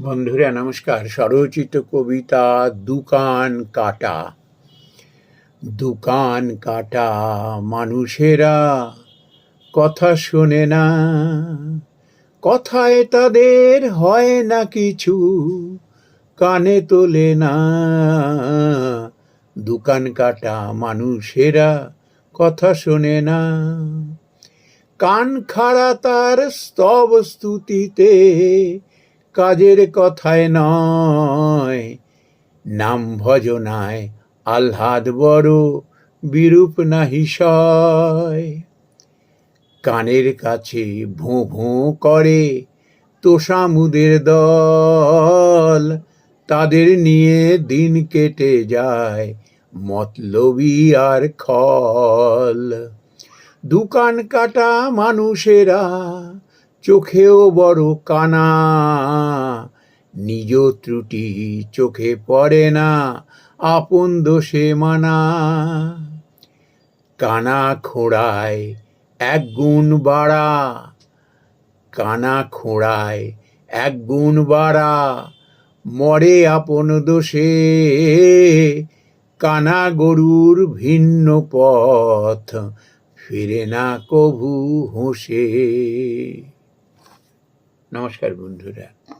বন্ধুরা, নমস্কার। স্বরচিত কবিতা দোকান কাটা। দোকান কাটা মানুষেরা কথা শোনে না। কথায় তাদের হয় না কিছু, কানে তোলে না। দোকান কাটা মানুষেরা কথা শোনে না। কান খাড়া তার স্তব স্তুতিতে কাজের কথায় নয়। নাম ভজনায় আহ্লাদ বড়, বিরূপ নাহি সয়। কানের কাছে ভোঁ ভোঁ করে তোষামুদের দল। তাদের নিয়ে দিন কেটে যায় মতলবি আর খল। দোকান কাটা মানুষেরা চোখেও বড় কানা। নিজ ত্রুটি চোখে পড়ে না, আপন দোষে মানা। কানা খোঁড়ায় এক গুণ বাড়া। কানা খোঁড়ায় এক গুণ বাড়া, মরে আপন দোষে। কানা গরুর ভিন্ন পথ, ফিরে না কভু হোসে নমস্কার বন্ধুরা।